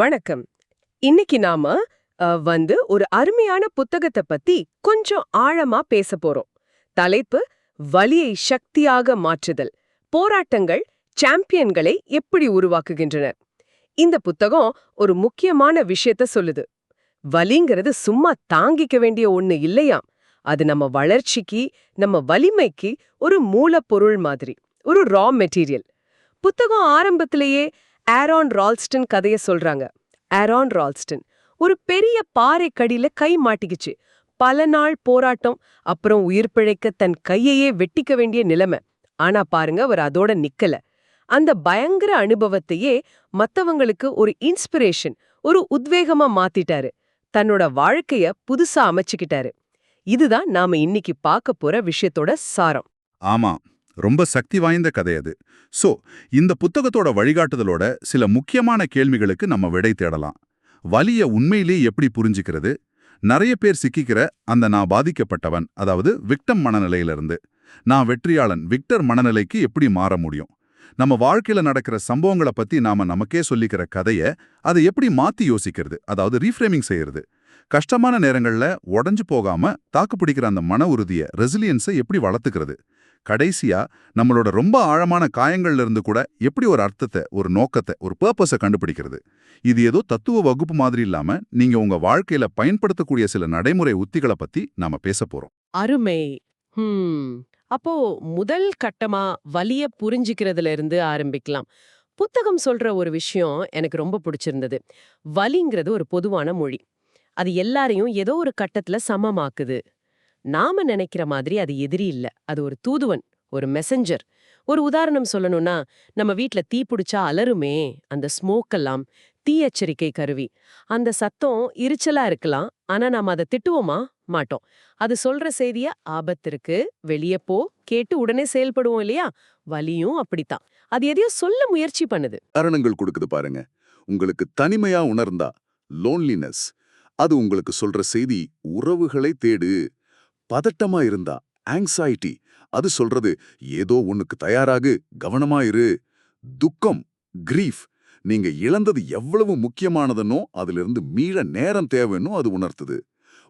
வணக்கம். இன்னைக்கு நாம வந்து ஒரு அருமையான புத்தகத்தை பத்தி கொஞ்சம் ஆழமா பேச போறோம். தலைப்பு வலியை சக்தியாக மாற்றுதல். போராட்டங்கள் சாம்பியன்களை எப்படி உருவாக்குகின்றன இந்த புத்தகம் ஒரு முக்கியமான விஷயத்த சொல்லுது. வலிங்கிறது சும்மா தாங்கிக்க வேண்டிய ஒண்ணு இல்லையாம் அது நம்ம வளர்ச்சிக்கு நம்ம வலிமைக்கு ஒரு மூலப்பொருள் மாதிரி ஒரு ரா மெட்டீரியல் புத்தகம் ஆரம்பத்திலேயே ஆரான் ரால்ஸ்டன் கதைய சொல்றாங்க. ஆரான் ரால்ஸ்டன் ஒரு பெரிய பாறை கடியில கை மாட்டிக்கிச்சு. பல நாள் போராட்டம் அப்புறம் உயிர் பிழைக்க தன் கையையே வெட்டிக்க வேண்டிய நிலைமை. ஆனா பாருங்க அவர் அதோட நிக்கல. அந்த பயங்கர அனுபவத்தையே மத்தவங்களுக்கு ஒரு இன்ஸ்பிரேஷன் ஒரு உத்வேகமா மாத்திட்டாரு. தன்னோட வாழ்க்கைய புதுசா அமைச்சுக்கிட்டாரு. இதுதான் நாம இன்னைக்கு பார்க்க போற விஷயத்தோட சாரம். ஆமா. ரொம்ப சக்தி வாய்ந்த கதை அது. சோ இந்த புத்தகத்தோட வழிகாட்டுதலோட சில முக்கியமான கேள்விகளுக்கு நம்ம விடை தேடலாம். வலிய உண்மையிலே எப்படி புரிஞ்சுக்கிறது? நிறைய பேர் சிக்கிக்கிற அந்த நான் பாதிக்கப்பட்டவன் அதாவது விக்டம் மனநிலையிலிருந்து. நான் வெற்றியாளன் விக்டர் மனநிலைக்கு எப்படி மாற முடியும்? நம்ம வாழ்க்கையில நடக்கிற சம்பவங்களை பத்தி நாம நமக்கே சொல்லிக்கிற கதையை அதை எப்படி மாத்தி யோசிக்கிறது? அதாவது ரீஃப்ரேமிங் செய்யறது. கஷ்டமான நேரங்கள்ல உடைஞ்சு போகாம தாக்கு பிடிக்கிற அந்த மன உறுதிய ரெசிலியன்ஸை எப்படி வளர்த்துக்கிறது? கடைசியா நம்மளோட ரொம்ப ஆழமான காயங்கள்ல இருந்து கூட எப்படி ஒரு அர்த்தத்தை ஒரு நோக்கத்தை ஒரு பர்பஸை கண்டுபிடிக்கிறது? இது ஏதோ தத்துவ வகுப்பு மாதிரி இல்லாம நீங்க உங்க வாழ்க்கையில பயன்படுத்தக்கூடிய சில நடைமுறை உத்திகளை பத்தி நாம பேச போறோம். அருமை. அப்போ முதல் கட்டமா வலிய புரிஞ்சுக்கிறதுல இருந்து ஆரம்பிக்கலாம். புத்தகம் சொல்ற ஒரு விஷயம் எனக்கு ரொம்ப பிடிச்சிருந்தது. வலிங்கிறது ஒரு பொதுவான மொழி. அது எல்லாரையும் ஏதோ ஒரு கட்டத்துல சமமாக்குது. நாம நினைக்கிற மாதிரி அது எதிரி இல்ல. அது ஒரு தூதுவன் ஒரு மெசஞ்சர் ஒரு உதாரணம் சொல்லணும்னா நம்ம வீட்ல தீ பிடிச்சா அலருமே அந்த ஸ்மோக் எல்லாம் தீ எச்சரிக்கை கருவி. அந்த சத்தம் எரிச்சலா இருக்கலாம் ஆனா நாம அதை திட்டுவோமா? மாட்டோம். அது சொல்ற செய்திய ஆபத்து இருக்கு வெளியே போ கேட்டு உடனே செயல்படுவோம் இல்லையா? வலியும் அப்படித்தான். அது எதையோ சொல்ல முயற்சி பண்ணுது. காரணங்கள் கொடுக்குது பாருங்க. உங்களுக்கு தனிமையா உணர்ந்தா லோன்லினஸ் அது உங்களுக்கு சொல்ற செய்தி உறவுகளை தேடு. பதட்டமா இருந்தா ஆங்ஸைட்டி அது சொல்றது ஏதோ ஒண்ணுக்கு தயாராகு கவனமா இரு. துக்கம் கிரீஃப் நீங்க இழந்தது எவ்வளவு முக்கியமானதுன்னோ அதிலிருந்து மீள நேரம் தேவைன்னோ அது உணர்த்துது.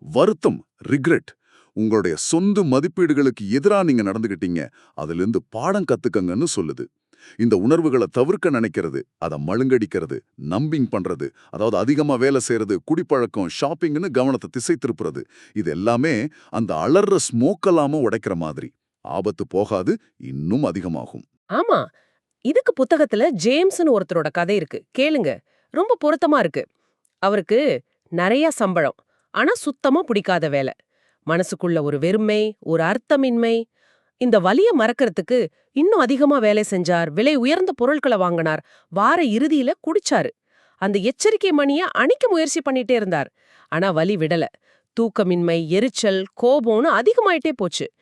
வருத்தம் ரிக்ரெட் உங்களுடைய சொந்த மதிப்பீடுகளுக்கு எதிரா நீங்க நடந்துகிட்டீங்க அதிலிருந்து பாடம் கத்துக்கங்கன்னு சொல்லுது. இந்த உணர்வுகளை தவிர்க்க நினைக்கிறது அதை மழுங்கடிக்கிறது நம்பிங் பண்றது அதாவது அதிகமா வேலை செய்யறது குடிப்பழக்கம் ஷாப்பிங்னு கவனத்தை திசை திருப்புறது இது எல்லாமே அந்த அலர்ற ஸ்மோக்கலாம உடைக்கிற மாதிரி. ஆபத்து போகாது இன்னும் அதிகமாகும். ஆமா இதுக்கு புத்தகத்துல ஜேம்ஸ்னு ஒருத்தரோட கதை இருக்கு. கேளுங்க ரொம்ப பொருத்தமா இருக்கு. அவருக்கு நிறைய சம்பளம் ஆனா சுத்தமா பிடிக்காத வேலை. மனசுக்குள்ள ஒரு வெறுமை ஒரு அர்த்தமின்மை இந்த வலிய மறக்கறதுக்கு இன்னும் அதிகமா வேலை செஞ்சார். விலை உயர்ந்த பொருட்களை வாங்கினார். வார இறுதியில குடிச்சாரு. அந்த எச்சரிக்கை மணிய அணிக்க முயற்சி பண்ணிட்டே இருந்தார். ஆனா வலி விடல. தூக்கமின்மை எரிச்சல் கோபம்னு அதிகமாயிட்டே போச்சு.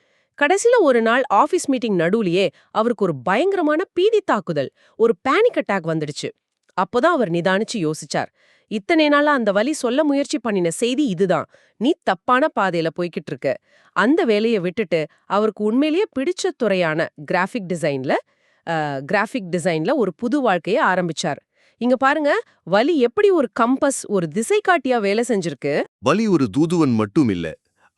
கடைசில ஒரு நாள் ஆபீஸ் மீட்டிங் நடுவுலயே அவருக்கு ஒரு பயங்கரமான பீதி தாக்குதல். ஒரு பேனிக் அட்டாக் வந்துடுச்சு. அப்போதான் அவர் நிதானிச்சு யோசிச்சார். இத்தனை நாளா அந்த வழி சொல்ல முயற்சி பண்ணின செய்தி இதுதான். நீ தப்பான பாதையில போய்கிட்டு இருக்க அந்த வேலையை விட்டுட்டு அவருக்கு உண்மையிலேயே பிடிச்ச துறையான கிராஃபிக் டிசைன்ல கிராஃபிக் டிசைன்ல ஒரு புது வாழ்க்கையை ஆரம்பிச்சார். இங்க பாருங்க வலி எப்படி ஒரு கம்பஸ் ஒரு திசை காட்டியா வேலை செஞ்சிருக்கு? வலி ஒரு தூதுவன் மட்டும் இல்ல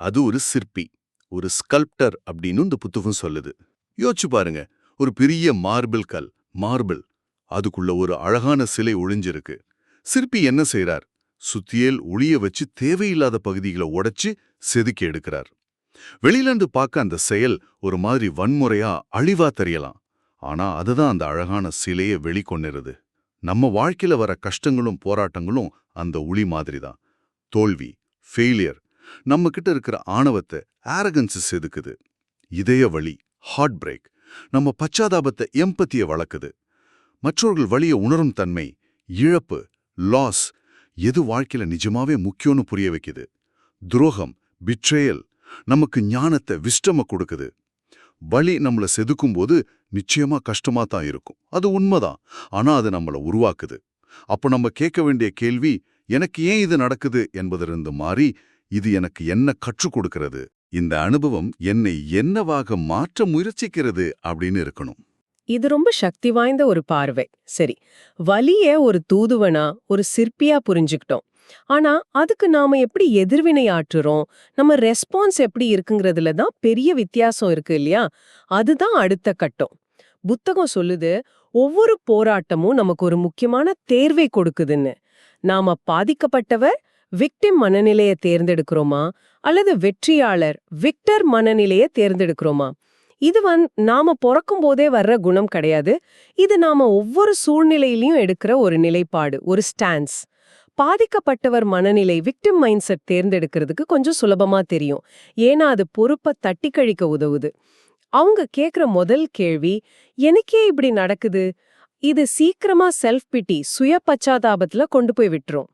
அது ஒரு சிற்பி ஒரு ஸ்கல்ப்டர் அப்படின்னு இந்த புத்தகம் சொல்லுது. யோசிச்சு பாருங்க ஒரு பெரிய மார்பிள் கல் மார்பிள் அதுக்குள்ள ஒரு அழகான சிலை ஒளிஞ்சிருக்கு. சிற்பி என்ன செய்கிறார் சுத்தியேல் ஒளிய வச்சு தேவையில்லாத பகுதிகளை உடைச்சு செதுக்கி எடுக்கிறார். வெளியிலிருந்து பார்க்க அந்த செயல் ஒரு மாதிரி வன்முறையா அழிவா தெரியலாம். ஆனா அதுதான் அந்த அழகான சிலையை வெளிக்கொண்டிருது நம்ம வாழ்க்கையில வர கஷ்டங்களும் போராட்டங்களும் அந்த ஒளி மாதிரி தான் தோல்வி ஃபெயிலியர் நம்ம கிட்ட இருக்கிற ஆணவத்தை ஆரகன்ஸ் செதுக்குது. இதய வழி ஹார்ட் பிரேக் நம்ம பச்சாதாபத்தை எம்பத்திய வளர்க்குது மற்றவர்கள் வழியை உணரும் தன்மை இழப்பு லாஸ் எது வாழ்க்கையில நிஜமாவே முக்கியம்னு புரிய வைக்குது. துரோகம் பிட்ரேயல் நமக்கு ஞானத்தை விஷ்டம கொடுக்குது. வலி நம்மள செதுக்கும்போது நிச்சயமா கஷ்டமா தான் இருக்கும். அது உண்மைதான். ஆனா அது நம்மள உருவாக்குது. அப்போ நம்ம கேட்க வேண்டிய கேள்வி எனக்கு ஏன் இது நடக்குது என்பதிலிருந்து மாறி இது எனக்கு என்ன கற்றுக் கொடுக்கிறது? இந்த அனுபவம் என்னை என்னவாக மாற்ற முயற்சிக்கிறது அப்படின்னு இருக்கணும். இது ரொம்ப சக்தி வாய்ந்த ஒரு பார்வை. சரி வலிய ஒரு தூதுவனா ஒரு சிற்பியா புரிஞ்சுக்கிட்டோம். ஆனா அதுக்கு நாம எப்படி எதிர்வினை ஆற்றுறோம்? நம்ம ரெஸ்பான்ஸ் எப்படி இருக்குங்கிறதுல தான் பெரிய வித்தியாசம் இருக்கு இல்லையா? அதுதான் அடுத்த கட்டம். புத்தகம் சொல்லுது ஒவ்வொரு போராட்டமும் நமக்கு ஒரு முக்கியமான தேர்வை கொடுக்குதுன்னு. நாம பாதிக்கப்பட்டவர் விக்டிம் மனநிலைய தேர்ந்தெடுக்கிறோமா? அல்லது வெற்றியாளர் விக்டர் மனநிலைய தேர்ந்தெடுக்கிறோமா? இது வந் நாம பிறக்கும் போதே வர்ற குணம் கிடையாது. இது நாம ஒவ்வொரு சூழ்நிலையிலையும் எடுக்கிற ஒரு நிலைப்பாடு ஒரு ஸ்டான்ஸ் பாதிக்கப்பட்டவர் மனநிலை விக்டிம் மைண்ட் செட் தேர்ந்தெடுக்கிறதுக்கு கொஞ்சம் சுலபமா தெரியும். ஏன்னா அது பொறுப்பை தட்டி கழிக்க உதவுது. அவங்க கேக்குற முதல் கேள்வி எனக்கே இப்படி நடக்குது. இது சீக்கிரமா செல்ஃப் பிட்டி சுய பச்சாதாபத்துல கொண்டு போய் விட்டுரும்.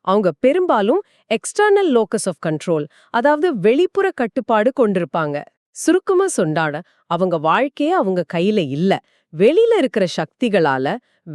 அவங்க பெரும்பாலும் எக்ஸ்டர்னல் லோக்கஸ் ஆஃப் கண்ட்ரோல் அதாவது வெளிப்புற கட்டுப்பாடு கொண்டிருப்பாங்க. சுருக்கமா சொண்டாட அவங்க வாழ்க்கையே அவங்க கையில இல்ல. வெளியில இருக்கிற சக்திகளால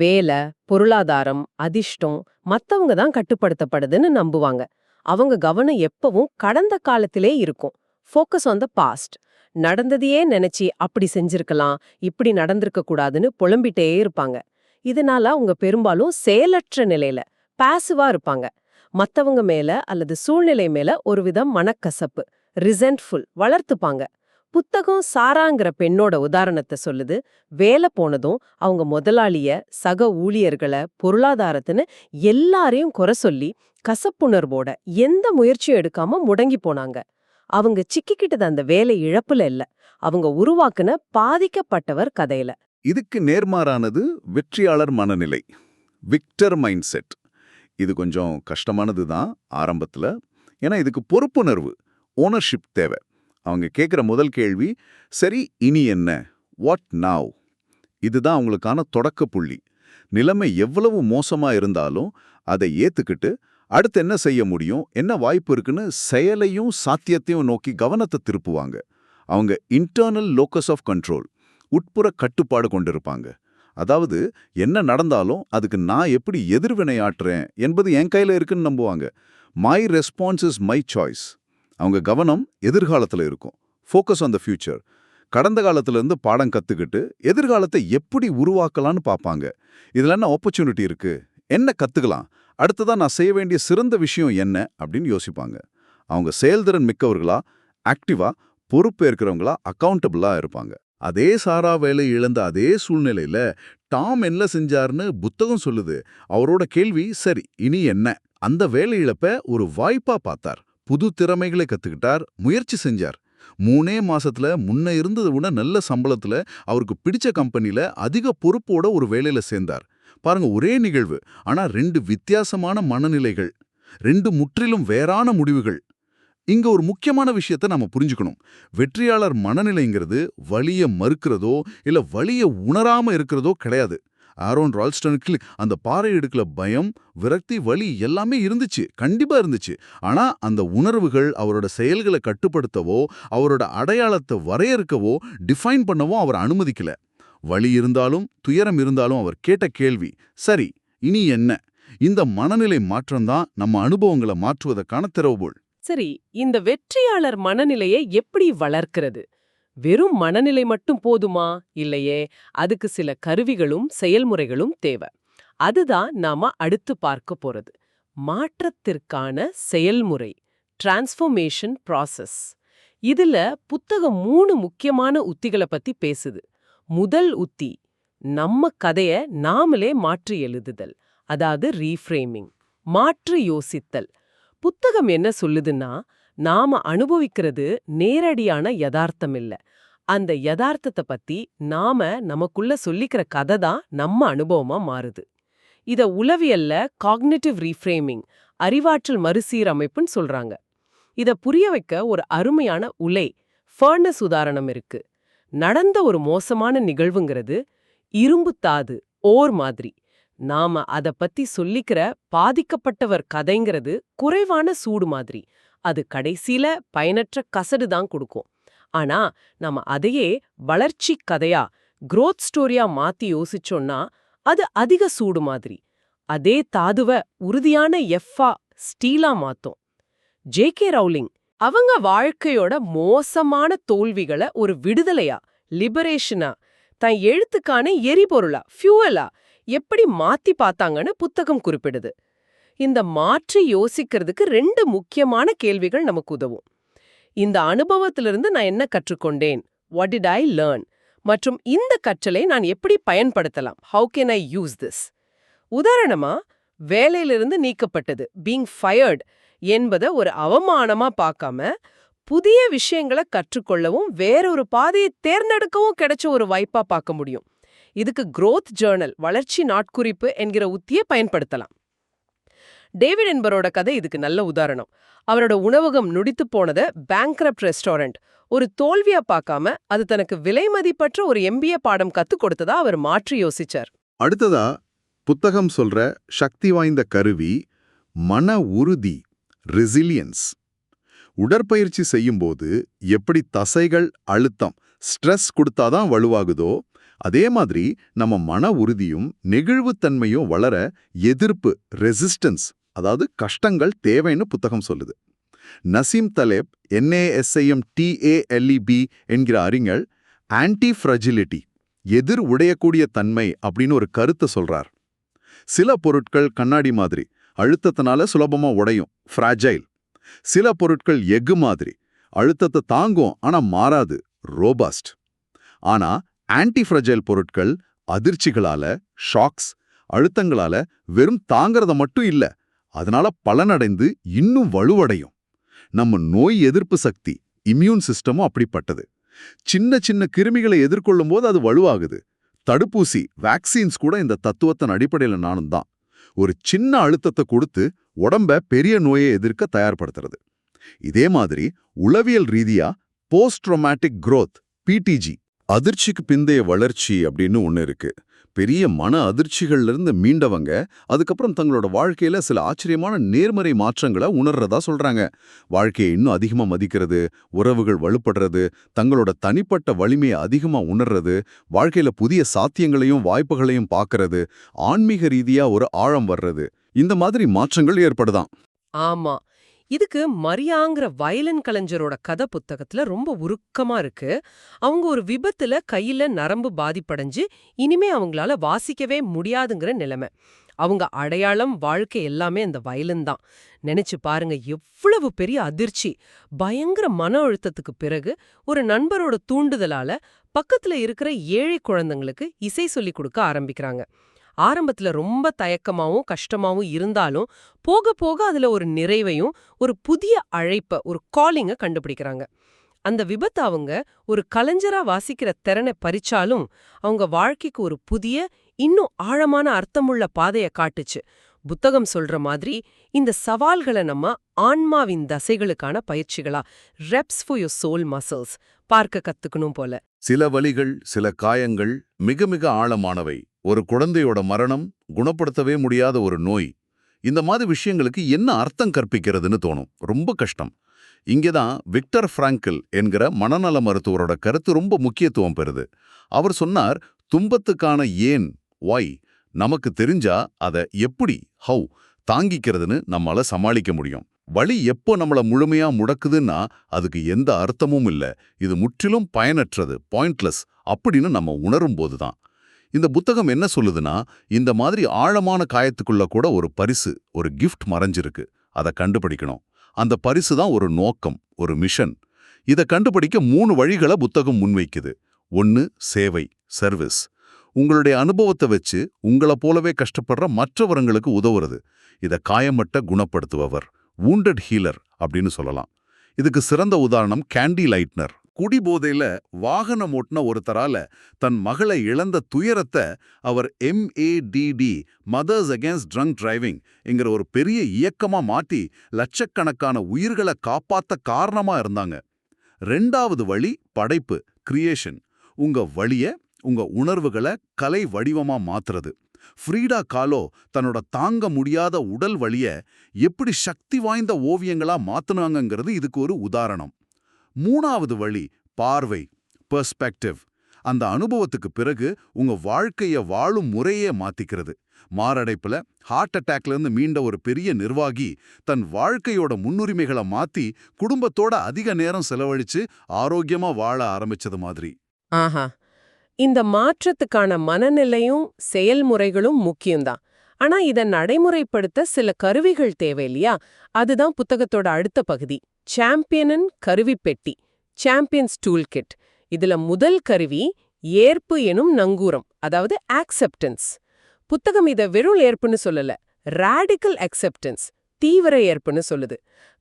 வேலை பொருளாதாரம் அதிர்ஷ்டம் மத்தவங்க தான் கட்டுப்படுத்தப்படுதுன்னு நம்புவாங்க. அவங்க கவனம் எப்பவும் கடந்த காலத்திலே இருக்கும். ஃபோக்கஸ் ஆன் த பாஸ்ட் நடந்ததையே நினைச்சு அப்படி செஞ்சிருக்கலாம் இப்படி நடந்திருக்க கூடாதுன்னு புலம்பிட்டே இருப்பாங்க. இதனால அவங்க பெரும்பாலும் செயலற்ற நிலையில பாசிவா இருப்பாங்க. மத்தவங்க மேல அல்லது சூழ்நிலை மேல ஒருவிதம் மனக்கசப்பு ரிசென்ட்ஃபுல் வளர்த்துப்பாங்க. புத்தகம் சாராங்கிற பெண்ணோட உதாரணத்தை சொல்லுது. வேலை போனதும் அவங்க முதலாளிய சக ஊழியர்களை பொருளாதாரத்துன்னு எல்லாரையும் குறை சொல்லி கசப்புணர்வோட எந்த முயற்சியும் எடுக்காம முடங்கி போனாங்க. அவங்க சிக்கிக்கிட்டது அந்த வேலை இழப்புல இல்ல. அவங்க உருவாக்குன பாதிக்கப்பட்டவர் கதையில. இதுக்கு நேர்மாறானது வெற்றியாளர் மனநிலை. விக்டர் மைண்ட் செட் இது கொஞ்சம் கஷ்டமானது தான் ஆரம்பத்தில். ஏன்னா இதுக்கு பொறுப்புணர்வு ஓனர்ஷிப் தேவை. அவங்க கேட்குற முதல் கேள்வி சரி இனி என்ன? வாட் நாவ் இதுதான் அவங்களுக்கான தொடக்க புள்ளி. நிலைமை எவ்வளவு மோசமா இருந்தாலும் அதை ஏத்துக்கிட்டு அடுத்து என்ன செய்ய முடியும் என்ன வாய்ப்பு இருக்குன்னு செயலையும் சாத்தியத்தையும் நோக்கி கவனத்தை திருப்புவாங்க. அவங்க இன்டர்னல் லோக்கஸ் ஆஃப் கண்ட்ரோல் உட்புற கட்டுப்பாடு கொண்டிருப்பாங்க. அதாவது என்ன நடந்தாலும் அதுக்கு நான் எப்படி எதிர்வினையாற்றுறேன் என்பது என் கையில் இருக்குன்னு நம்புவாங்க. My response is my choice அவங்க கவனம் எதிர்காலத்துல இருக்கும். ஃபோக்கஸ் ஆன் த ஃபியூச்சர் கடந்த காலத்துல இருந்து பாடம் கத்துக்கிட்டு எதிர்காலத்தை எப்படி உருவாக்கலாம்னு பார்ப்பாங்க இதில் என்ன ஆப்பர்ச்சுனிட்டி இருக்கு? என்ன கத்துக்கலாம்? அடுத்ததா நான் செய்ய வேண்டிய சிறந்த விஷயம் என்ன? அப்படின்னு யோசிப்பாங்க. அவங்க செயல்திறன் மிக்கவர்களா? ஆக்டிவா பொறுப்பேற்கிறவங்களா? அக்கவுண்டபிளா இருப்பாங்க. அதே சாரா வேலை இழந்த அதே சூழ்நிலையில டாம் என்ன செஞ்சாருன்னு புத்தகம் சொல்லுது. அவரோட கேள்வி சரி இனி என்ன? அந்த வேலை இழப்பை ஒரு வாய்ப்பா பார்த்தார். புது திறமைகளை கத்துக்கிட்டார் முயற்சி செஞ்சார். மூணே மாசத்துல முன்ன இருந்ததை விட நல்ல சம்பளத்துல அவருக்கு பிடிச்ச கம்பெனில அதிக பொறுப்போட ஒரு வேலையில சேர்ந்தார். பாருங்க ஒரே நிகழ்வு. ஆனா ரெண்டு வித்தியாசமான மனநிலைகள் ரெண்டு முற்றிலும் வேறான முடிவுகள். இங்க ஒரு முக்கியமான விஷயத்த நாம புரிஞ்சுக்கணும். வெற்றியாளர் மனநிலைங்கிறது வலிய மறுக்கிறதோ இல்ல வழிய உணராம இருக்கிறதோ கிடையாது. ஆரோன் ரால்ஸ்டனுக்கு அந்த பாறை எடுக்கல பயம் விரக்தி வலி எல்லாமே இருந்துச்சு. கண்டிப்பா இருந்துச்சு. ஆனா அந்த உணர்வுகள் அவரோட செயல்களை கட்டுப்படுத்தவோ அவரோட அடையாளத்தை வரையறுக்கவோ டிஃபைன் பண்ணவோ அவர் அனுமதிக்கல. வலி இருந்தாலும் துயரம் இருந்தாலும் அவர் கேட்ட கேள்வி சரி இனி என்ன? இந்த மனநிலை மாற்றம்தான் நம்ம அனுபவங்களை மாற்றுவதற்கான திறவுபோல் சரி இந்த வெற்றியாளர் மனநிலையை எப்படி வளர்க்கிறது? வெறும் மனநிலை மட்டும் போதுமா? இல்லையே. அதுக்கு சில கருவிகளும் செயல்முறைகளும் தேவை. அதுதான் நாம அடுத்து பார்க்க போறது. மாற்றத்திற்கான செயல்முறை. டிரான்ஸ்ஃபர்மேஷன் ப்ராசஸ் இதுல புத்தகம் மூணு முக்கியமான உத்திகளை பத்தி பேசுது. முதல் உத்தி நம்ம கதைய நாமளே மாற்றி எழுதுதல். அதாவது ரீஃப்ரேமிங் மாற்று யோசித்தல். புத்தகம் என்ன சொல்லுதுன்னா நாம அனுபவிக்கிறது நேரடியான யதார்த்தம் இல்ல. அந்த யதார்த்தத்தை பத்தி நாம நமக்குள்ள சொல்லிக்கிற கதை தான் நம்ம அனுபவமா மாறுது. இத உளவியல்ல காக்னிட்டிவ் ரீஃப்ரேமிங் அறிவாற்றல் மறுசீரமைப்புன்னு சொல்றாங்க. இத புரிய வைக்க ஒரு அருமையான உலை ஃபர்னஸ் உதாரணம் இருக்கு. நடந்த ஒரு மோசமான நிகழ்வுங்கிறது இரும்பு தாது ஓர் மாதிரி. நாம அத பத்தி சொல்லிக்கிற பாதிக்கப்பட்டவர் கதைங்கிறது குறைவான சூடு மாதிரி. அது கடைசியில பயனற்ற கசடு தான் கொடுக்கும். ஆனா நம்ம அதையே வளர்ச்சி கதையா குரோத் ஸ்டோரியா மாத்தி யோசிச்சோம்னா அது அதிக சூடு மாதிரி. அதே தாதுவ உறுதியான எஃப்பா ஸ்டீலா மாத்தும். ஜே கே ரவுலிங் அவங்க வாழ்க்கையோட மோசமான தோல்விகளை ஒரு விடுதலையா லிபரேஷனா தன் எழுத்துக்கான எரிபொருளா ஃபியூவலா எப்படி மாத்தி பார்த்தாங்கன்னு புத்தகம் குறிப்பிடுது. இந்த மாற்றி யோசிக்கிறதுக்கு ரெண்டு முக்கியமான கேள்விகள் நமக்கு உதவும். இந்த அனுபவத்திலிருந்து நான் என்ன கற்றுக்கொண்டேன்? வாட் டிட் ஐ லேர்ன் மற்றும் இந்த கற்றலை நான் எப்படி பயன்படுத்தலாம்? How can I use this உதாரணமா வேலையிலிருந்து நீக்கப்பட்டது பீங் ஃபயர்ட் என்பதை ஒரு அவமானமா பார்க்காம புதிய விஷயங்களை கற்றுக்கொள்ளவும் வேறொரு பாதையை தேர்ந்தெடுக்கவும் கிடைச்ச ஒரு வாய்ப்பா பார்க்க முடியும். இதுக்கு குரோத் ஜேர்னல் வளர்ச்சி நாட்குறிப்பு என்கிற உத்தியை பயன்படுத்தலாம். டேவிட் என்பரோட கதை இதுக்கு நல்ல உதாரணம். அவரோட உணவகம் நுடித்து போனத பேங்க்ரப்ட் ரெஸ்டாரண்ட் ஒரு தோல்வியா பார்க்காம அது தனக்கு விலை மதிப்பற்ற ஒரு எம்பிஏ பாடம் கத்துக் கொடுத்ததா அவர் மாற்றி யோசிச்சார். அடுத்ததா புத்தகம் சொல்ற சக்தி வாய்ந்த கருவி மன உறுதி ரெசிலியன்ஸ் உடற்பயிற்சி செய்யும்போது எப்படி தசைகள் அழுத்தம் ஸ்ட்ரெஸ் கொடுத்தாதான் வலுவாகுதோ அதே மாதிரி நம்ம மன உறுதியும் நெகிழ்வுத்தன்மையும் வளர எதிர்ப்பு ரெசிஸ்டன்ஸ் அதாவது கஷ்டங்கள் தேவைன்னு புத்தகம் சொல்லுது. நசீம் தலேப் என்ஏஎஸ்ஐஎம் டிஏஎல்இபி என்கிற அறிஞர் ஆன்டி ஃப்ரஜிலிட்டி எதிர் உடையக்கூடிய தன்மை அப்படின்னு ஒரு கருத்தை சொல்றார். சில பொருட்கள் கண்ணாடி மாதிரி அழுத்தத்தினால சுலபமா உடையும் ஃப்ராஜைல் சில பொருட்கள் எஃகு மாதிரி அழுத்தத்தை தாங்கும் ஆனா மாறாது ரோபாஸ்ட் ஆனா ஆன்டி ஃப்ரஜைல் பொருட்கள் அதிர்ச்சிகளால ஷாக்ஸ் அழுத்தங்களால வெறும் தாங்கிறத மட்டும் இல்ல அதனால பலனடைந்து இன்னும் வலுவடையும். நம்ம நோய் எதிர்ப்பு சக்தி இம்யூன் சிஸ்டமும் அப்படிப்பட்டது. சின்ன சின்ன கிருமிகளை எதிர்கொள்ளும் போது அது வலுவாகுது. தடுப்பூசி வேக்சின்ஸ் கூட இந்த தத்துவத்தின் அடிப்படையில நானும் தான். ஒரு சின்ன அழுத்தத்தை கொடுத்து உடம்ப பெரிய நோயை எதிர்க்க தயார்படுத்துறது. இதே மாதிரி உளவியல் ரீதியா போஸ்ட் ட்ரோமேட்டிக் குரோத் பிடிஜி அதிர்ச்சிக்கு பிந்தைய வளர்ச்சி அப்படின்னு ஒன்று இருக்கு. பெரிய மன அதிர்ச்சிகள்ல இருந்து மீண்டவங்க அதுக்கப்புறம் தங்களோட வாழ்க்கையில சில ஆச்சரியமான நேர்மறை மாற்றங்களை உணர்றதா சொல்றாங்க. வாழ்க்கையை இன்னும் அதிகமா மதிக்கிறது உறவுகள் வலுப்படுறது தங்களோட தனிப்பட்ட வலிமையை அதிகமா உணர்றது வாழ்க்கையில புதிய சாத்தியங்களையும் வாய்ப்புகளையும் பார்க்கறது ஆன்மீக ரீதியா ஒரு ஆழம் வர்றது. இந்த மாதிரி மாற்றங்கள் ஏற்படுதாம் ஆமா. இதுக்கு மரியாங்கிற வயலின் கலைஞரோட கதை புத்தகத்துல ரொம்ப உருக்கமா இருக்கு. அவங்க ஒரு விபத்துல கையில நரம்பு பாதிப்படைஞ்சு இனிமே அவங்களால வாசிக்கவே முடியாதுங்கிற நிலைமை. அவங்க அடையாளம் வாழ்க்கை எல்லாமே அந்த வயலின் தான். நினைச்சு பாருங்க எவ்வளவு பெரிய அதிர்ச்சி. பயங்கர மன அழுத்தத்துக்கு பிறகு ஒரு நண்பரோட தூண்டுதலால பக்கத்துல இருக்கிற ஏழை குழந்தைங்களுக்கு இசை சொல்லிக் கொடுக்க ஆரம்பிக்கிறாங்க. ஆரம்பத்துல ரொம்ப தயக்கமாவும் கஷ்டமாவும் இருந்தாலும் போக போக அதுல ஒரு நிறைவையும் ஒரு புதிய அழைப்ப ஒரு காலிங்க கண்டுபிடிக்கிறாங்க. அந்த விபத்து அவங்க ஒரு கலைஞரா வாசிக்கிற திறனை பறிச்சாலும் அவங்க வாழ்க்கைக்கு ஒரு புதிய இன்னும் ஆழமான அர்த்தமுள்ள பாதைய காட்டுச்சு. புத்தகம் சொல்ற மாதிரி இந்த சவால்களை நம்ம ஆன்மாவின் தசைகளுக்கான பயிற்சிகளா reps for your soul muscles பார்க்க கத்துக்கணும் போல. சில வழிகள் சில காயங்கள் மிக மிக ஆழமானவை. ஒரு குழந்தையோட மரணம் குணப்படுத்தவே முடியாத ஒரு நோய். இந்த மாதிரி விஷயங்களுக்கு என்ன அர்த்தம் கற்பிக்கிறதுன்னு தோணும். ரொம்ப கஷ்டம். இங்கேதான் விக்டர் ஃப்ராங்கிள் என்கிற மனநல மருத்துவரோட கருத்து ரொம்ப முக்கியத்துவம் பெறுது. அவர் சொன்னார் துன்பத்துக்கான ஏன் ஒய் நமக்கு தெரிஞ்சா அதை எப்படி ஹவு தாங்கிக்கிறதுன்னு நம்மால சமாளிக்க முடியும். வழி எப்போ நம்மள முழுமையா முடக்குதுன்னா அதுக்கு எந்த அர்த்தமும் இல்ல. இது முற்றிலும் பயனற்றது பாயிண்ட்லெஸ் அப்படின்னு நம்ம உணரும் போதுதான் இந்த புத்தகம் என்ன சொல்லுதுன்னா இந்த மாதிரி ஆழமான காயத்துக்குள்ள கூட ஒரு பரிசு ஒரு கிஃப்ட் மறைஞ்சிருக்கு. அதை கண்டுபிடிக்கணும். அந்த பரிசு தான் ஒரு நோக்கம் ஒரு மிஷன் இதை கண்டுபிடிக்க மூணு வழிகளை புத்தகம் முன்வைக்குது. ஒன்னு சேவை சர்வீஸ் உங்களுடைய அனுபவத்தை வச்சு உங்கள போலவே கஷ்டப்படுற மற்றவர்களுக்கு உதவுறது. இத காயமட்ட குணப்படுத்துபவர். வூண்டட் ஹீலர் அப்படின்னு சொல்லலாம். இதுக்கு சிறந்த உதாரணம் கேண்டி லைட்னர் குடிபோதையில வாகனம் ஓட்டின ஒருத்தரால தன் மகளை இழந்த துயரத்தை அவர் MADD mothers against drunk driving என்கிற ஒரு பெரிய இயக்கமா மாத்தி லட்சக்கணக்கான உயிர்களை காப்பாத்த காரணமா இருந்தாங்க. ரெண்டாவது வழி படைப்பு கிரியேஷன் உங்க வழிய உங்க உணர்வுகளை கலை வடிவமா மாத்துறது. ஃப்ரீடா காலோ தன்னோட தாங்க முடியாத உடல் வழிய எப்படி சக்தி வாய்ந்த ஓவியங்களா மாத்தினாங்கிறது இதுக்கு ஒரு உதாரணம். மூணாவது வழி பார்வை பெர்ஸ்பெக்டிவ் அந்த அனுபவத்துக்கு பிறகு உங்க வாழ்க்கைய வாழும் முறையே மாத்திக்கிறது. மாரடைப்புல ஹார்ட் அட்டாக்ல இருந்து மீண்ட ஒரு பெரிய நிர்வாகி தன் வாழ்க்கையோட முன்னுரிமைகளை மாத்தி குடும்பத்தோட அதிக நேரம் செலவழிச்சு ஆரோக்கியமா வாழ ஆரம்பிச்சது மாதிரி. ஆஹா. இந்த மாற்றத்துக்கான மனநிலையும் செயல்முறைகளும் முக்கியம்தான். ஆனா இத நடைமுறைப்படுத்த சில கருவிகள் தேவை இல்லையா அதுதான் புத்தகத்தோட அடுத்த பகுதி. சாம்பியனின் கருவிப்பெட்டி சாம்பியன்ஸ் டூல் கிட் இதுல முதல் கருவி ஏற்பு எனும் நங்கூரம் அதாவது ஆக்செப்டன்ஸ் புத்தகம் இத வெறும் ஏற்புன்னு சொல்லல ராடிக்கல் அக்செப்டன்ஸ் தீவிர ஏற்புன்னு சொல்லுது.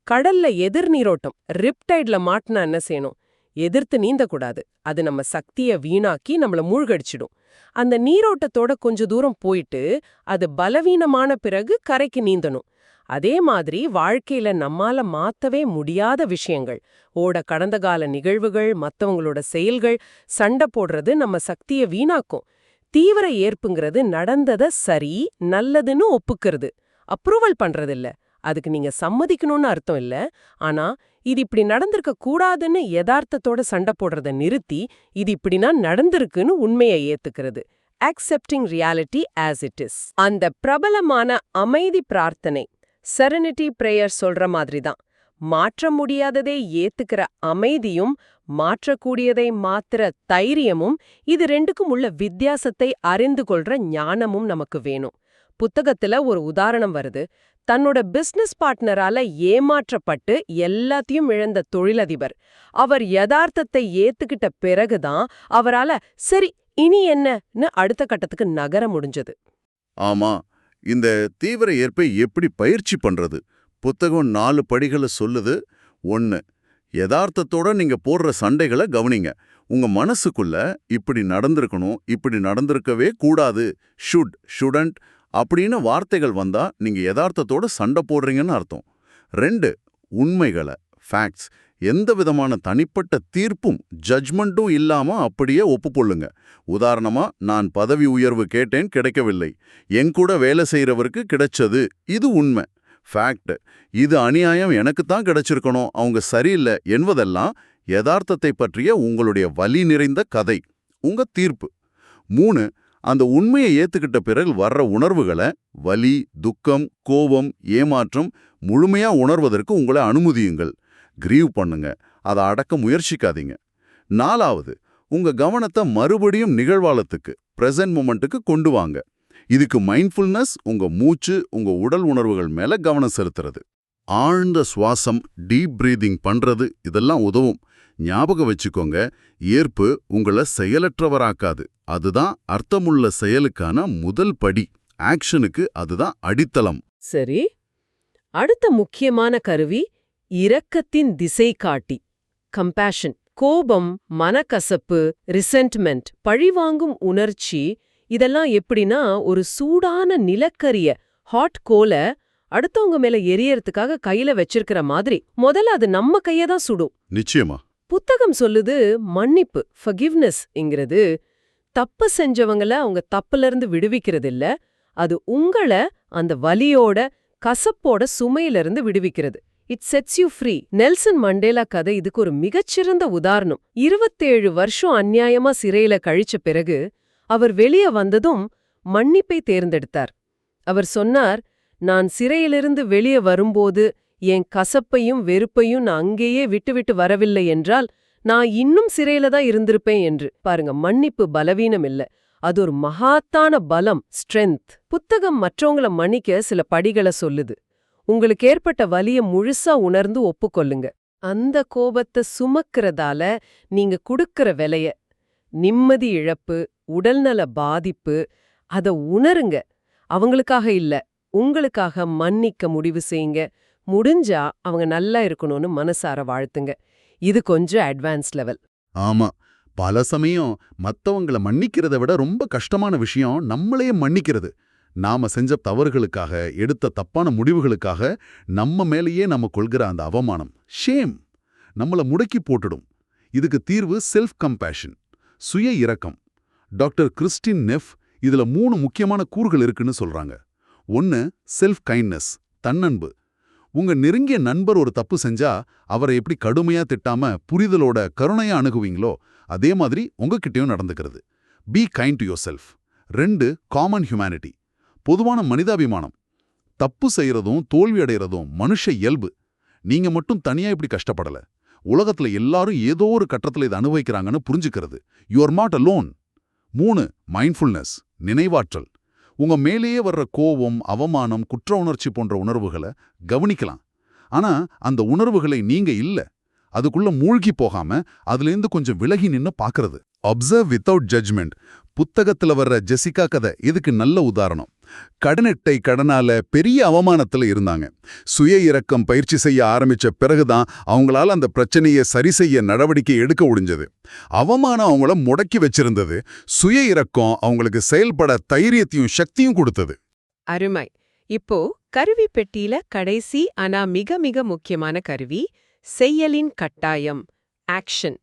கடல்ல எதிர் நீரோட்டம் ரிப்டைட்ல மாட்டினா என்ன செய்யணும்? எதிர்த்து நீந்தக்கூடாது. அது நம்ம சக்திய வீணாக்கி நம்மள மூழ்கடிச்சிடும். அந்த நீரோட்டத்தோட கொஞ்ச தூரம் போயிட்டு அது பலவீனமான பிறகு கரைக்கு நீந்தணும். அதே மாதிரி வாழ்க்கையில நம்மால மாத்தவே முடியாத விஷயங்கள். ஓட கடந்த கால நிகழ்வுகள் மத்தவங்களோட செயல்கள் சண்டை போடுறது நம்ம சக்திய வீணாக்கும். தீவிர ஏற்புங்கிறது நடந்தத சரி நல்லதுன்னு ஒப்புக்கிறது. அப்ரூவல் பண்றதில்ல. அதுக்கு நீங்க சம்மதிக்கணும்னு அர்த்தம் இல்ல. ஆனா இது இப்படி நடந்திருக்க கூடாதுன்னு யதார்த்தத்தோட சண்டை போடுறத நிறுத்தி இது இப்படினா நடந்திருக்குன்னு உண்மையை ஏத்துக்கிறது. Accepting reality as it is அந்த பிரபலமான அமைதி பிரார்த்தனை செரனிட்டி பிரேயர் சொல்ற மாதிரி தான். மாற்ற முடியாததை ஏத்துக்கிற அமைதியும் மாற்றக்கூடியதை மாத்திர தைரியமும் இது ரெண்டுக்கும் உள்ள வித்தியாசத்தை அறிந்து கொள்ற ஞானமும் நமக்கு வேணும். புத்தகத்துல ஒரு உதாரணம் வருது. தன்னோட பிசினஸ் பார்ட்னரால ஏமாற்றப்பட்டு எல்லாத்தையும் இழந்த தொழிலதிபர். அவர் யதார்த்தத்தை ஏத்துக்கிட்ட பிறகுதான் அவரால சரி இனி என்னன்னு அடுத்த கட்டத்துக்கு நகர முடிஞ்சது. ஆமா இந்த தீவிர ஏற்பை எப்படி பயிற்சி பண்றது? புத்தகம் நாலு படிகளை சொல்லுது. ஒன்னு யதார்த்தத்தோட நீங்க போடுற சண்டைகளை கவனிங்க. உங்க மனசுக்குள்ள இப்படி நடந்திருக்கணும் இப்படி நடந்திருக்கவே கூடாது. ஷுட் ஷுடன்ட் அப்படின்னு வார்த்தைகள் வந்தா நீங்க யதார்த்தத்தோட சண்டை போடுறீங்கன்னு அர்த்தம். ரெண்டு உண்மைகளை ஃபேக்ட்ஸ் எந்த விதமான தனிப்பட்ட தீர்ப்பும் ஜட்ஜ்மெண்ட்டும் இல்லாம அப்படியே ஒப்புக்கொள்ளுங்க. உதாரணமா நான் பதவி உயர்வு கேட்டேன் கிடைக்கவில்லை. என் கூட வேலை செய்யறவருக்கு கிடைச்சது இது உண்மை. ஃபேக்ட் இது அநியாயம் எனக்கு தான் கிடைச்சிருக்கணும். அவங்க சரியில்லை என்பதெல்லாம் யதார்த்தத்தை பற்றிய உங்களுடைய வலி நிறைந்த கதை. உங்க தீர்ப்பு. மூணு அந்த உண்மையை ஏத்துக்கிட்ட பிறகு வர்ற உணர்வுகளை வலி துக்கம் கோபம் ஏமாற்றம் முழுமையா உணர்வதற்கு உங்களை அனுமதியுங்கள். கிரீவ் பண்ணுங்க. அதை அடக்க முயற்சிக்காதீங்க. நாலாவது உங்க கவனத்தை மறுபடியும் நிகழ்வாளத்துக்கு பிரசன்ட் மூமெண்ட்டுக்கு கொண்டு வாங்க. இதுக்கு மைண்ட்ஃபுல்னஸ் உங்க மூச்சு உங்க உடல் உணர்வுகள் மேல கவனம் செலுத்துறது. ஆழ்ந்த சுவாசம் டீப் பிரீதிங் பண்றது இதெல்லாம் உதவும். ஞாபகம் வச்சுக்கோங்க ஏற்பு உங்களை செயலற்றவராக்காது. அதுதான் அர்த்தமுள்ள செயலுக்கான முதல் படி. ஆக்ஷனுக்கு அதுதான் அடித்தளம். சரி. அடுத்த முக்கியமான கருவி இரக்கத்தின் திசை காட்டி கம்பேஷன் கோபம் மனக்கசப்பு ரிசென்ட்மெண்ட் பழிவாங்கும் உணர்ச்சி இதெல்லாம் எப்படின்னா ஒரு சூடான நிலக்கரிய ஹாட் கோல அடுத்தவங்க மேல எரியறதுக்காக கையில வச்சிருக்கிற மாதிரி. முதல்ல அது நம்ம கைய தான் சுடும். நிச்சயமா. புத்தகம் சொல்லுது மன்னிப்பு ஃபகிவ்னஸ்ங்கிறது தப்பு செஞ்சவங்கள அவங்க தப்புல இருந்து விடுவிக்கிறது இல்ல அது உங்கள அந்த வலியோட கசப்போட சுமையில இருந்து விடுவிக்கிறது. It sets you free Nelson Mandela கதை இதுக்கு ஒரு மிகச்சிறந்த உதாரணம். இருபத்தேழு வருஷம் அந்நியாயமா சிறையில கழிச்ச பிறகு அவர் வெளிய வந்ததும் மன்னிப்பை தேர்ந்தெடுத்தார். அவர் சொன்னார் நான் சிறையிலிருந்து வெளிய வரும்போது என் கசப்பையும் வெறுப்பையும் நான் அங்கேயே விட்டுவிட்டு வரவில்லை என்றால் நான் இன்னும் சிறையில தான் இருந்திருப்பேன் என்று. பாருங்க மன்னிப்பு பலவீனம் இல்ல. அது ஒரு மகாத்தான பலம் ஸ்ட்ரென்த் புத்தகம் மற்றவங்கள மன்னிக்க சில படிகளை சொல்லுது. உங்களுக்கு ஏற்பட்ட வலிய முழுசா உணர்ந்து ஒப்புக்கொள்ளுங்க. அந்த கோபத்தை சுமக்கிறதால நீங்க குடுக்கற விலைய நிம்மதி இழப்பு உடல்நல பாதிப்பு அத உணருங்க. அவங்களுக்காக இல்ல உங்களுக்காக மன்னிக்க முடிவு செய்யுங்க. முடிஞ்சா அவங்க நல்லா இருக்கணும்னு மனசார வாழ்த்துங்க. இது கொஞ்சம் அட்வான்ஸ் லெவல் ஆமா. பல சமயம் மத்தவங்கள மன்னிக்கிறத விட ரொம்ப கஷ்டமான விஷயம் நம்மளையே மன்னிக்கிறது. நாம செஞ்ச தவறுகளுக்காக எடுத்த தப்பான முடிவுகளுக்காக நம்ம மேலேயே நம்ம கொள்கிற அந்த அவமானம் ஷேம் நம்மள முடக்கி போட்டுடும். இதுக்கு தீர்வு செல்ஃப் கம்பேஷன் சுய இரக்கம். டாக்டர் கிறிஸ்டின் நெஃப் இதுல மூணு முக்கியமான கூறுகள் இருக்குன்னு சொல்றாங்க. ஒன்னு செல்ஃப் கைண்ட்னஸ் தன்னன்பு. உங்க நெருங்கிய நண்பர் ஒரு தப்பு செஞ்சா அவரை எப்படி கடுமையா திட்டாம புரிதலோட கருணையா அணுகுவீங்களோ அதே மாதிரி உங்ககிட்டயும் நடந்துக்கிறது. Be kind to yourself ரெண்டு காமன் ஹியூமனிட்டி பொதுவான மனிதாபிமானம். தப்பு செய்யறதும் தோல்வி அடைறதும் மனுஷ இயல்பு. நீங்க மட்டும் தனியா இப்படி கஷ்டப்படல. உலகத்துல எல்லாரும் ஏதோ ஒரு கட்டத்துல இதை அனுபவிக்கிறாங்கன்னு புரிஞ்சுக்கிறது. யூ ஆர் அ லோன் மூணு மைண்ட்ஃபுல்னஸ் நினைவாற்றல். உங்க மேலேயே வர்ற கோபம் அவமானம் குற்ற உணர்ச்சி போன்ற உணர்வுகளை கவனிக்கலாம். ஆனா அந்த உணர்வுகளை நீங்க இல்ல. அதுக்குள்ள மூழ்கி போகாம அதுலேருந்து கொஞ்சம் விலகி நின்னு பார்க்கறது அப்சர்வ் வித்தவுட் ஜட்ஜ்மெண்ட் புத்தகத்துல வர்ற ஜெசிகா கதை இதுக்கு நல்ல உதாரணம். கடனெட்டை கடனால பெரிய அவமானத்துல இருந்தாங்க. சுய இறக்கம் பயிற்சி செய்ய ஆரம்பிச்ச பிறகுதான் அவங்களால அந்த பிரச்சனையை சரி செய்ய நடவடிக்கை எடுக்க முடிஞ்சது அவமானம் அவங்கள முடக்கி வச்சிருந்தது. சுய இறக்கம் அவங்களுக்கு செயல்பட தைரியத்தையும் சக்தியும் கொடுத்தது. அருமை. இப்போ கருவி பெட்டியில கடைசி ஆனா மிக மிக முக்கியமான கருவி செய்யலின் கட்டாயம். ஆக்ஷன்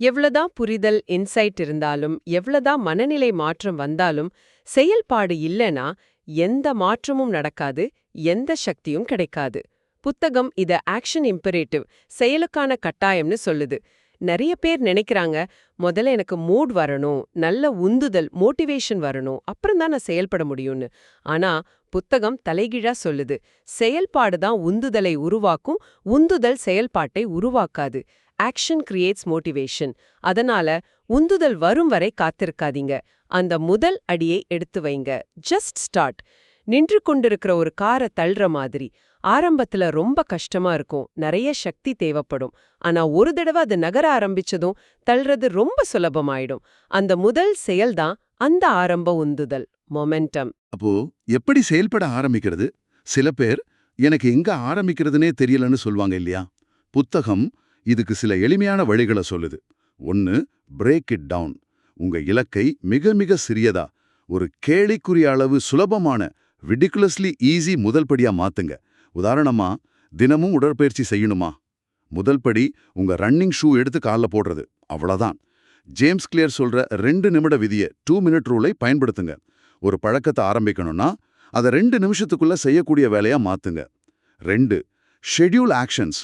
எவ்வளவுதான் புரிதல் இன்சைட் இருந்தாலும் எவ்வளவுதான் மனநிலை மாற்றம் வந்தாலும் செயல்பாடு இல்லனா எந்த மாற்றமும் நடக்காது எந்த சக்தியும் கிடைக்காது. புத்தகம் இத ஆக்ஷன் இம்பரேட்டிவ் செயலுக்கான கட்டாயம்னு சொல்லுது. நிறைய பேர் நினைக்கிறாங்க முதல்ல எனக்கு மூட் வரணும் நல்ல உந்துதல் மோட்டிவேஷன் வரணும் அப்புறம் தான் நான் செயல்பட முடியும்னு. ஆனா புத்தகம் தலைகீழா சொல்லுது. செயல்பாடு தான் உந்துதலை உருவாக்கும் உந்துதல் செயல்பாட்டை உருவாக்காது. ஆக்ஷன் கிரியேட்ஸ் மோட்டிவேஷன் அதனால உந்துதல் வரும் வரை காத்திருக்காதீங்க. அந்த முதல் அடியை எடுத்து வைங்க. ஜஸ்ட் ஸ்டார்ட் நின்று கொண்டிருக்கிற ஒரு காரை தள்ளுற மாதிரி. ஆரம்பத்துல ரொம்ப கஷ்டமா இருக்கும். நிறைய சக்தி தேவைப்படும். ஆனா ஒரு தடவை அது நகர ஆரம்பிச்சதும் தள்ளுறது ரொம்ப சுலபமாயிடும். அந்த முதல் செயல்தான் அந்த ஆரம்ப உந்துதல். மொமெண்டம் அப்போ எப்படி செயல்பட ஆரம்பிக்கிறது? சில பேர் எனக்கு எங்க ஆரம்பிக்கிறதுனே தெரியலன்னு சொல்வாங்க இல்லையா? புத்தகம் இதுக்கு சில எளிமையான வழிகளை சொல்லுது. ஒன்னு பிரேக் இட் டவுன் உங்க இலக்கை மிக மிக சிறியதா ஒரு கேளிக்குரிய அளவு சுலபமான ரிடிகுலஸ்லி ஈஸி முதல் படியா மாத்துங்க. உதாரணமா தினமும் உடற்பயிற்சி செய்யணுமா? முதல் படி உங்க ரன்னிங் ஷூ எடுத்து கால்ல போடுறது. அவ்வளோதான். ஜேம்ஸ் கிளியர் சொல்ற ரெண்டு நிமிட விதியை டூ மினிட் ரூலை பயன்படுத்துங்க. ஒரு பழக்கத்தை ஆரம்பிக்கணும்னா அதை ரெண்டு நிமிஷத்துக்குள்ள செய்யக்கூடிய வேலையா மாத்துங்க. ரெண்டு ஷெட்யூல் ஆக்ஷன்ஸ்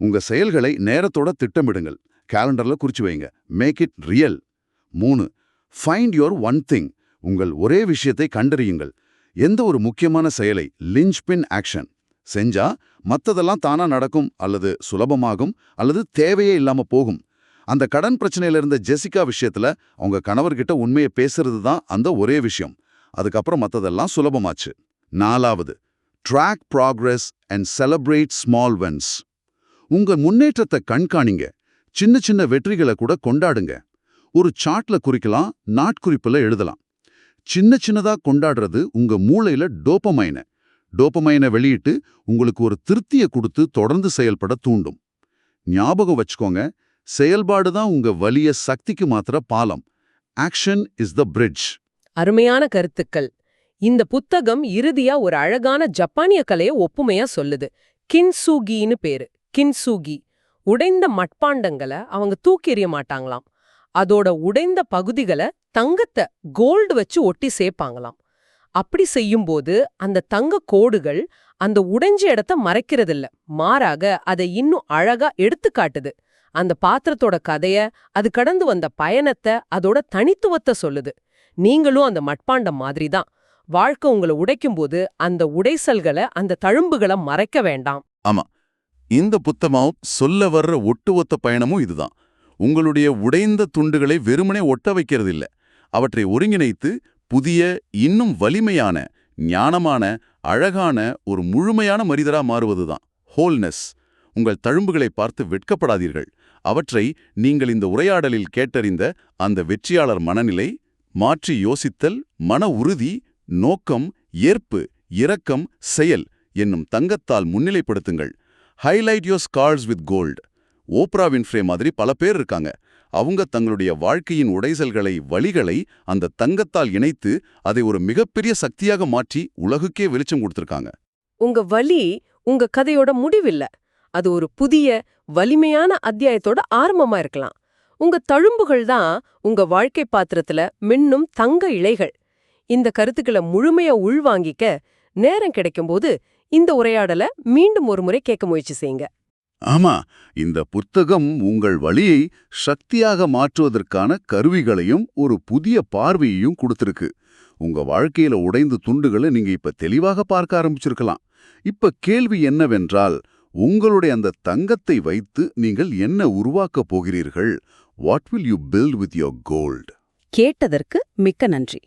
உங்க செயல்களை நேரத்தோட திட்டமிடுங்கள். கேலண்டர்ல குறிச்சு வைங்க. மேக் இட் ரியல் மூணு ஃபைண்ட் யுவர் ஒன் திங் உங்கள் ஒரே விஷயத்தை கண்டறியுங்கள். எந்த ஒரு முக்கியமான செயலை? லிஞ்ச்பின் ஆக்ஷன் செஞ்சா மத்ததெல்லாம் தானா நடக்கும் அல்லது சுலபமாகும் அல்லது தேவையே இல்லாம போகும். அந்த கடன் பிரச்சனையில இருந்த ஜெசிகா விஷயத்துல அவங்க கணவர்கிட்ட உண்மையை பேசுறது தான் அந்த ஒரே விஷயம். அதுக்கப்புறம் மத்ததெல்லாம் சுலபமாச்சு. நாலாவது track progress and celebrate small wins உங்க முன்னேற்றத்தை கண்காணிங்க. சின்ன சின்ன வெற்றிகளை கூட கொண்டாடுங்க. ஒரு சார்ட்ல குறிக்கலாம் நாட்குறிப்புல எழுதலாம். சின்ன சின்னதா கொண்டாடுறது உங்க மூளையில டோப்பமைன டோப்பமைனை வெளியிட்டு உங்களுக்கு ஒரு திருப்தியை கொடுத்து தொடர்ந்து செயல்பட தூண்டும். ஞாபகம் வச்சுக்கோங்க செயல்பாடு தான் உங்க வலிய சக்திக்கு மாத்திர பாலம். ஆக்ஷன் இஸ் த பிரிட்ஜ் அருமையான கருத்துக்கள். இந்த புத்தகம் இறுதியா ஒரு அழகான ஜப்பானிய கலைய ஒப்புமையா சொல்லுது. கின்சூகின்னு பேரு. கின்சூகி உடைந்த மட்பாண்டங்களை அவங்க தூக்கி எறிய மாட்டாங்களாம். அதோட உடைந்த பகுதிகளை தங்கத்தை கோல்டு வச்சு ஒட்டி சேர்ப்பாங்களாம் அப்படி செய்யும்போது அந்த தங்க கோடுகள் அந்த உடைஞ்ச இடத்த மறைக்கிறதில்ல. மாறாக அதை இன்னும் அழகா எடுத்துக்காட்டுது அந்த பாத்திரத்தோட கதைய அது கடந்து வந்த பயணத்தை அதோட தனித்துவத்தை சொல்லுது. நீங்களும் அந்த மட்பாண்டம் மாதிரி தான் வாழ்க்கை உங்களை உடைக்கும்போது அந்த உடைசல்களை அந்த தழும்புகளை மறைக்க வேண்டாம். ஆமா. இந்த புத்தமாவும் சொல்ல வர்ற ஒட்டுவொத்த பயணமும் இதுதான். உங்களுடைய உடைந்த துண்டுகளை வெறுமனே ஒட்ட வைக்கிறது அவற்றை ஒருங்கிணைத்து புதிய இன்னும் வலிமையான ஞானமான அழகான ஒரு முழுமையான மனிதரா மாறுவதுதான். ஹோல்னஸ் உங்கள் தழும்புகளை பார்த்து வெட்கப்படாதீர்கள். அவற்றை நீங்கள் இந்த உரையாடலில் கேட்டறிந்த அந்த வெற்றியாளர் மனநிலை மாற்றி யோசித்தல் மன உறுதி நோக்கம் ஏற்பு இரக்கம் செயல் என்னும் தங்கத்தால் முன்னிலைப்படுத்துங்கள். Highlight your scars with gold Oprah Winfrey மாதிரி பல பேர் இருக்காங்க. அவங்க தங்களுடைய வாழ்க்கையின் உடைசல்களை வழிகளை அந்த தங்கத்தால் இணைத்து அதை ஒரு மிகப்பெரிய சக்தியாக மாற்றி உலகுக்கே வெளிச்சம் கொடுத்திருக்காங்க. உங்க வலி உங்க கதையோட முடிவில்ல. அது ஒரு புதிய வலிமையான அத்தியாயத்தோட ஆரம்பமா இருக்கலாம். உங்க தழும்புகள் தான் உங்க வாழ்க்கை பாத்திரத்துல மின்னும் தங்க இழைகள் இந்த கருத்துக்களை முழுமையா உள்வாங்கிக்க நேரம் கிடைக்கும்போது இந்த உரையாடலை மீண்டும் ஒரு முறை கேட்க முயற்சி செய்யுங்க. ஆமா இந்த புத்தகம் உங்கள் வழியை சக்தியாக மாற்றுவதற்கான கருவிகளையும் ஒரு புதிய பார்வையையும் கொடுத்திருக்கு. உங்க வாழ்க்கையில உடைந்த துண்டுகளை நீங்க இப்ப தெளிவாக பார்க்க ஆரம்பிச்சிருக்கலாம். இப்ப கேள்வி என்னவென்றால் உங்களுடைய அந்த தங்கத்தை வைத்து நீங்கள் என்ன உருவாக்கப் போகிறீர்கள்? What will you build with your gold கேட்டதற்கு மிக்க நன்றி.